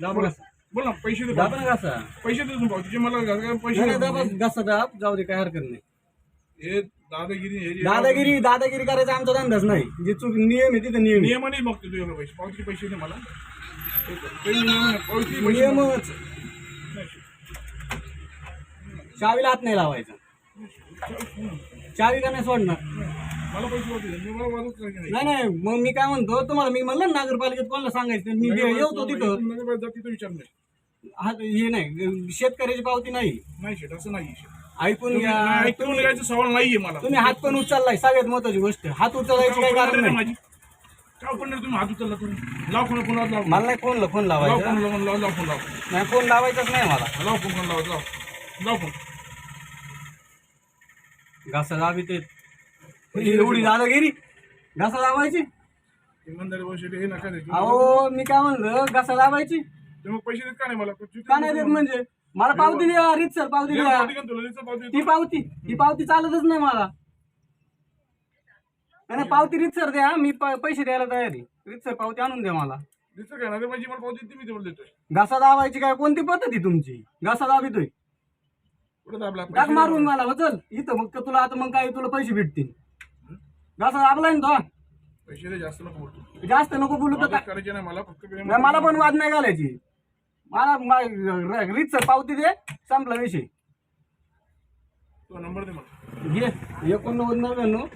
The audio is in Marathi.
दाब घास बोल ना पैसे दे दाब ना घासा. पैसे दे भाऊजीचे मला पैसे नाही, नाही, दे. दाबा घासा दाब. जाऊ दे काय हरकत नाही. हे दादागिरी हे जे- दादागिरी दादागिरी करायचा आमचा धंदाच नाही. जे चूक नियम आहे तिथं नियम आहे. नियमाने बघतो तुझ्याकडे पैसे. पावतीचे पैसे दे मला. ते नियम आहे. पावतीचे पैसे नियमच. चावीला हात नाही लावायचा. चावी का नाही सोडणार? मला पैसे पावती दे. मी मला वाजत नाही. नाही नाही मग मी काय म्हणतो तुम्हाला मी म्हणलं ना नागरपालिकेत कोणाला सांगायचं मी येतो तिथं. नगरपालिका जाती तो विचार नाही. हा हे नाही शेतकऱ्याची पावती नाही. नाही शेट असं नाही शेट. ऐकून घ्या. नाही, ऐकून घ्यायचं सवाल नाहीये मला. तुम्ही हात पण उचललाय सगळ्यात महत्वाची गोष्ट. हात उचलायची काही काय कारण नाही माझी? काय पण तुम्ही? हात उचलला तुम्ही. लाव फोन फोन लाव. मला नाही फोनला फोन लाव लावायचा फोन लाव लाव लाव फोन लाव. नाही फोन लावायचाच नाही मला. लाव फोन फोन लाव लाव. घासा दाबी ते एवढी दादागिरी घासा इमानदारी हे नका दे अहो मी काय म्हणलं घासा दाबायची तुम्ही पैसे देत का नाही मला? का नाही देत म्हणजे? मला पावती द्या पावती द्या. पावती पावती ती पावती ती पावती चालतच नाही मला. नाही, पावती रीतसर द्या मी पैसे द्यायला तयार आहे. रीतसर पावती आणून द्या मला. दिसतं काय? माझी मला पावती ती मी तेवढं देतोय. घासा दाबायची काय? कोणती पद्धती तुमची? घासा दाबितोय. कुठं दाबला? टाक मारून मला हो, चल. इथं मग तुला आता मग काय तुला पैसे भेटतील. घासा दाबलाय ना पैसे दे जास्त नको बोलतो. तो जास्त नको बोलू तर वादच काय? करायचे नाही मला फक्त प्रेम- नाही, मला पण वाद नाही घालायची. मला रीतसर पावती दे संपला विषय. तो नंबर दे मला. घे. एकोणनव्वद नव्याण्णव